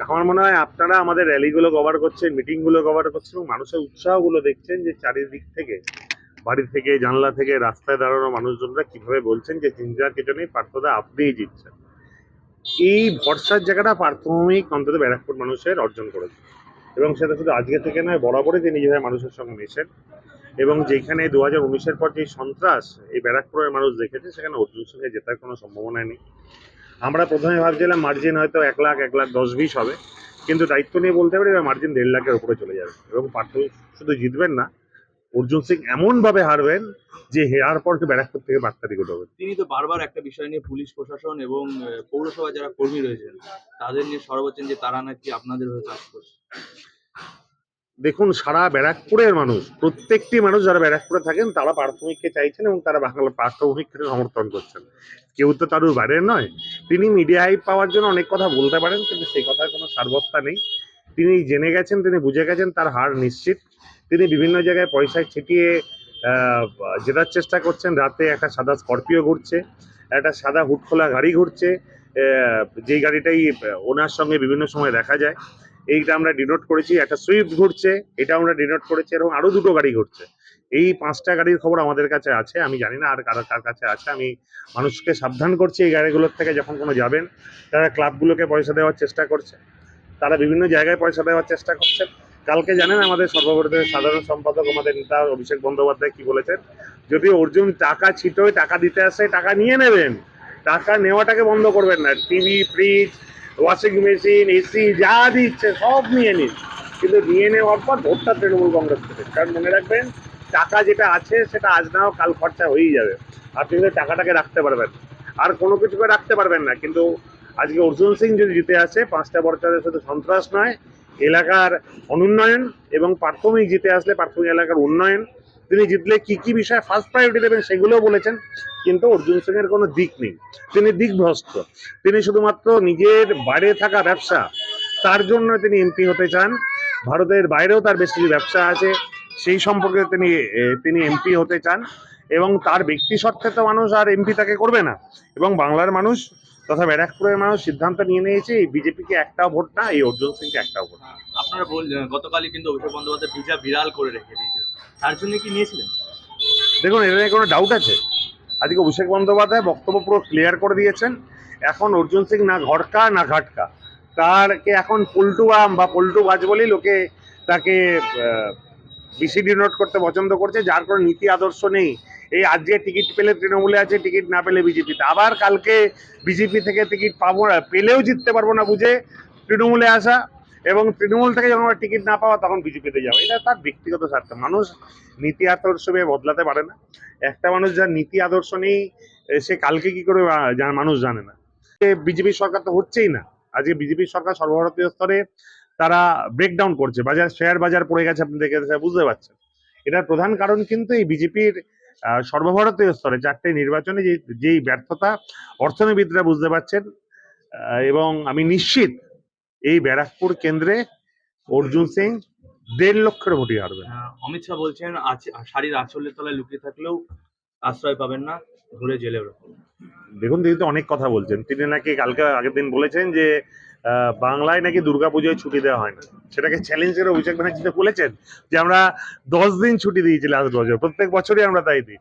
আমার মনে হয় আপনারা আমাদের র্যালিগুলো কভার করছেন, মিটিংগুলো কভার করছেন এবং মানুষের উৎসাহগুলো দেখছেন যে চারিদিক থেকে, বাড়ি থেকে, জানলা থেকে, রাস্তায় দাঁড়ানো মানুষজনরা কীভাবে বলছেন যে চিন্তার কিছু নেই, পার্থদা আপনিই জিতছেন। এই ভরসার জায়গাটা প্রাথমিক অন্তত ব্যারাকপুর মানুষের অর্জন করেছে। এবং সেটা শুধু আজকে থেকে নয়, বরাবরই তিনি যেভাবে মানুষের সঙ্গে মেশেন এবং যেখানে দু হাজার উনিশের পর যে সন্ত্রাস এই ব্যারাকপুরের মানুষ দেখেছে, সেখানে অর্জুন সঙ্গে জেতার কোনো সম্ভাবনা নেই। আমরা প্রথমে ভাবছিলাম মার্জিন হয়তো এক লাখ এক লাখ দশ, বিশ হবে। কিন্তু দায়িত্ব নিয়ে বলতে পারি এবার মার্জিন দেড় লাখের উপরে চলে যাবে। এবং পার্থ শুধু জিতবেন না, অর্জুন সিং এমনভাবে হারবেন যে হেরার পর ব্যারাকপুর থেকে বার্তা টিকিট হবে। তিনি তো বারবার একটা বিষয় নিয়ে পুলিশ, প্রশাসন এবং পৌরসভা যারা কর্মী রয়েছেন, তাদের নিয়ে সর্বোচ্চ যে তারা নাকি আপনাদের হয়ে কাজ করছে। দেখুন, সারা ব্যারাকপুরের মানুষ, প্রত্যেকটি মানুষ যারা ব্যারাকপুরে থাকেন, তারা প্রাথমিককে চাইছেন এবং তারা বাংলা প্রাথমিককে সমর্থন করছেন। কেউ তো তার বাইরের নয়। তিনি মিডিয়া হাইপ পাওয়ার জন্য অনেক কথা বলতে পারেন, কিন্তু সেই কথার কোনো সার্বত্তা নেই। তিনি জেনে গেছেন, তিনি বুঝে গেছেন, তার হার নিশ্চিত। তিনি বিভিন্ন জায়গায় পয়সা ছিটিয়ে জেতার চেষ্টা করছেন। রাতে একটা সাদা স্করপিও ঘুরছে, একটা সাদা হুটখোলা গাড়ি ঘুরছে। যেই গাড়িটাই ওনার সঙ্গে বিভিন্ন সময় দেখা যায়। এইটা আমরা ডিনোট করেছি, একটা সুইফট ঘুরছে এটা আমরা ডিনোট করেছি এবং আরও দুটো গাড়ি ঘুরছে। এই পাঁচটা গাড়ির খবর আমাদের কাছে আছে, আমি জানি না আর কার কার কাছে আছে, আমি মানুষকে সাবধান করছি এই গাড়িগুলোর থেকে যখন কোনো যাবেন, তারা ক্লাবগুলোকে পয়সা দেওয়ার চেষ্টা করছে, তারা বিভিন্ন জায়গায় পয়সা দেওয়ার চেষ্টা করছেন কালকে জানেন আমাদের সর্বভারতীয় সাধারণ সম্পাদক আমাদের নেতা অভিষেক বন্দ্যোপাধ্যায় কি বলেছেন? যদি অর্জুন টাকা ছিটোয় টাকা দিতে আসে, টাকা নিয়ে নেবেন, টাকা নেওয়াটাকে বন্ধ করবেন না। TV fridge washing machine AC যা দিচ্ছে সব নিয়ে নিন। কিন্তু নিয়ে নেওয়ার পর ভোটটা তৃণমূল কংগ্রেস থেকে। কারণ মনে রাখবেন, টাকা যেটা আছে সেটা আজ নাও, কাল খরচা হয়েই যাবে। আপনি কিন্তু টাকাটাকে রাখতে পারবেন আর কোনো কিছুকে রাখতে পারবেন না। কিন্তু আজকে অর্জুন সিং যদি জিতে আসে, পাঁচটা বছরের শুধু সন্ত্রাস নয়, এলাকার অনুন্নয়ন এবং প্রাথমিক জিতে আসলে প্রাথমিক এলাকার উন্নয়ন তিনি জিতলে কি কি বিষয়ে ফার্স্ট প্রায়োরিটি দেবেন সেগুলোও বলেছেন, কিন্তু অর্জুন সিং এর কোনো দিক নেই। তিনি দিকভ্রষ্ট। তিনি শুধুমাত্র নিজের বাইরে থাকা ব্যবসা, তার জন্য তিনি এমপি হতে চান। ভারতের বাইরেও তার বেশ কিছু ব্যবসা আছে, সেই সম্পর্কে তিনি তিনি এমপি হতে চান এবং তার ব্যক্তি স্বার্থে তো মানুষ আর এমপি তাকে করবে না। এবং বাংলার মানুষ তথা ব্যারাকপুরের মানুষ সিদ্ধান্ত নিয়ে নিয়েছে, এই বিজেপিকে একটাও ভোট না, এই অর্জুন সিংকে একটাও ভোট না। আপনারা বল গতকালই কিন্তু অভিষেক বন্দ্যোপাধ্যায় ভিজা বিড়াল করে রেখে দিয়েছিলেন। তার জন্য কি নিয়েছিলেন? দেখুন এটা নিয়ে কোনো ডাউট আছে? আজকে অভিষেক বন্দ্যোপাধ্যায় বক্তব্য পুরো ক্লিয়ার করে দিয়েছেন। এখন অর্জুন সিং না ঘটকা, না ঘাটকা। তারকে এখন পল্টু আম বা পল্টু বাজ বলেই লোকে তাকে বিসিডি নোট করতে পছন্দ করছে, যার কোনো নীতি আদর্শ নেই। এই আজকে টিকিট পেলে তৃণমূলে আছে, টিকিট না পেলে বিজেপিতে। আবার কালকে বিজেপি থেকে টিকিট পাবো, পেলেও জিততে পারব না বুঝে তৃণমূলে আসা। তৃণমূল থেকে যখন আমরা টিকিট না পাওয়া তখন বিজেপিতে যাওয়া এটা তার ব্যক্তিগত স্বার্থ। মানুষ নীতি আদর্শ বদলাতে পারে না। একটা মানুষ যার নীতি আদর্শ নেই সে কালকে কি করে মানুষ জানে না। বিজেপি সরকার তো হচ্ছেই না। আজকে বিজেপি সরকার সর্বভারতীয় স্তরে তারা ব্রেকডাউন করছে। বাজার শেয়ার বাজার পড়ে গেছে আপনি দেখে বুঝতে পারছেন। এটার প্রধান কারণ কিন্তু এই বিজেপির সর্বভারতীয় স্তরে চারটে নির্বাচনে যে, যেই ব্যর্থতা অর্থনীতিবিদরা বুঝতে পারছেন এবং আমি নিশ্চিত এই ব্যারাকপুর কেন্দ্রে অর্জুন সিং দেড় লক্ষের ভোটই হারবে আহ, অমিত শাহ বলছেন শাড়ির আঁচলের তলায় লুকিয়ে থাকলেও আশ্রয় পাবেন না ঘুরে জেলে দেখুন তিনি তো অনেক কথা বলছেন। তিনি নাকি কালকে আগের দিন বলেছেন যে বাংলায় নাকি দুর্গাপুজোয় ছুটি দেওয়া হয় না। সেটাকে চ্যালেঞ্জ করে অভিষেক ব্যানার্জি তো বলেছেন যে আমরা দশ দিন ছুটি দিয়েছি লাস্ট বছর। প্রত্যেক বছরই আমরা তাই দিই।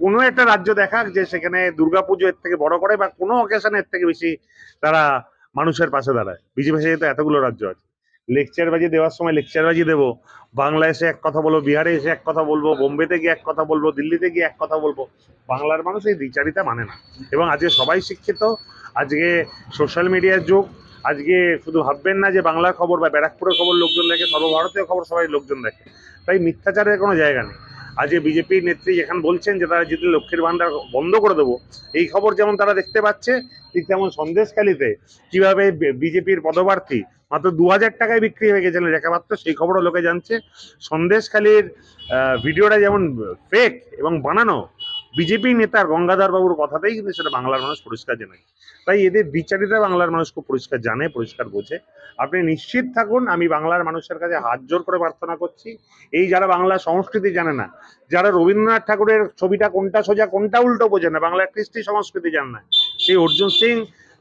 কোনো একটা রাজ্য দেখাক যে সেখানে দুর্গাপুজো এর থেকে বড় করে বা কোনো অকেশনে এর থেকে বেশি তারা মানুষের পাশে দাঁড়ায়। বিজেপি সাথে তো এতগুলো রাজ্য আছে। লেকচার বাজি দেওয়ার সময় লেকচার বাজি দেবো। বাংলা এসে এক কথা বলব, বিহারে এসে এক কথা বলব, বোম্বেতে গিয়ে এক কথা বলব, দিল্লিতে গিয়ে এক কথা বলব। বাংলার মানুষ এই দ্বিচারিতা মানে না। এবং আজকে সবাই শিক্ষিত। আজকে সোশ্যাল মিডিয়ার যুগ। আজকে শুধু ভাববেন না যে বাংলার খবর বা ব্যারাকপুরের খবর লোকজন দেখে, সর্বভারতীয় খবর সবাই লোকজন দেখে। তাই মিথ্যাচারের কোনো জায়গা নেই। আজকে বিজেপির নেত্রী যেখানে বলছেন যে তারা যদি লক্ষ্মীর ভান্ডার বন্ধ করে দেবো, এই খবর যেমন তারা দেখতে পাচ্ছে ঠিক তেমন সন্দেশখালিতে কীভাবে বিজেপির পদপ্রার্থী মাত্র দু হাজার টাকায় বিক্রি হয়ে গেছিলেন রেখাপাত্র সেই খবরও লোকে জানছে। সন্দেশখালির ভিডিওটা যেমন ফেক এবং বানানো বিজেপি নেতার গঙ্গাধর বাবুর কথাতেই কিন্তু সেটা বাংলার মানুষ পরিষ্কার জানে। তাই এদের বিচারিতা বাংলার মানুষ খুব পরিষ্কার জানে, পরিষ্কার বোঝে। আপনি নিশ্চিত থাকুন, আমি বাংলার মানুষের কাছে হাত জোর করে প্রার্থনা করছি। এই যারা বাংলা সংস্কৃতি জানে না, যারা রবীন্দ্রনাথ ঠাকুরের ছবিটা কোনটা সোজা, কোনটা উল্টো বোঝে না, বাংলার কৃষ্টি সংস্কৃতি জানে না। সেই অর্জুন সিং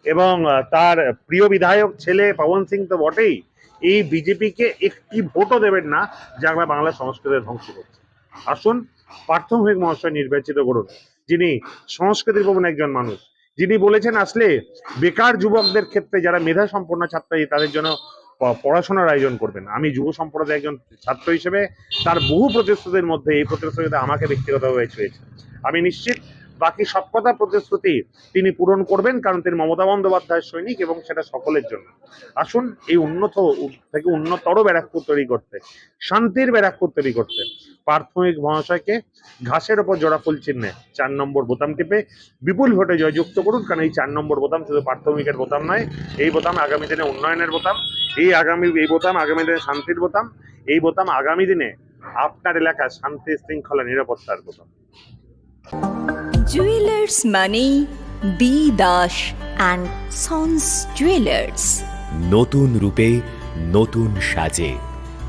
এবং তার প্রিয় বিধায়ক ছেলে পবন সিং তো বটেই, এই বিজেপিকে একটি ভোটও দেবেন না, যা আমরা বাংলা সংস্কৃতির ধ্বংস করছে। আসুন প্রাথমিক মহাশয় নির্বাচিত করুন। যিনি সংস্কৃতির প্রবণ একজন মানুষ। যিনি বলেছেন আসলে বেকার যুবকদের ক্ষেত্রে যারা মেধা সম্পন্ন ছাত্রী, তাদের জন্য পড়াশোনার আয়োজন করবেন। আমি যুব সম্প্রদায়ের একজন ছাত্র হিসেবে তার বহু প্রতিশ্রুতির মধ্যে এই প্রতিশ্রুতিটা আমাকে ব্যক্তিগতভাবে ছুঁয়েছে। আমি নিশ্চিত বাকি সব কথা প্রতিশ্রুতি তিনি পূরণ করবেন, কারণ তিনি মমতা বন্দ্যোপাধ্যায়ের সৈনিক এবং সেটা সকলের জন্য। আসুন, এই উন্নত থেকে উন্নতর ব্যারাকপুর তৈরি করতে, শান্তির ব্যারাকপুর তৈরি করতে। প্রাথমিক মহাশয়কে ঘাসের ওপর জোড়া ফুল চিহ্নে চার নম্বর বোতাম টিপে বিপুল ভোটে জয়যুক্ত করুন কারণ এই চার নম্বর বোতাম শুধু প্রাথমিকের বোতাম নয় এই বোতাম আগামী দিনে উন্নয়নের বোতাম এই আগামী এই বোতাম আগামী দিনে শান্তির বোতাম এই বোতাম আগামী দিনে আপনার এলাকায় শান্তি শৃঙ্খলা নিরাপত্তার বোতাম। জুয়েলার্স মানে B Das and sons jewellers নতুন রূপে নতুন সাজে।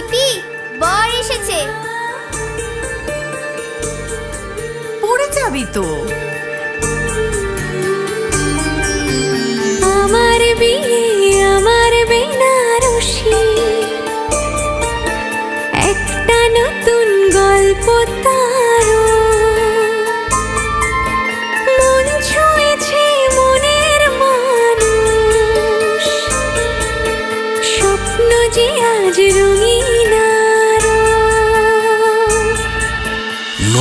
পিপি বর এসেছে। পড়ে যাবি তো।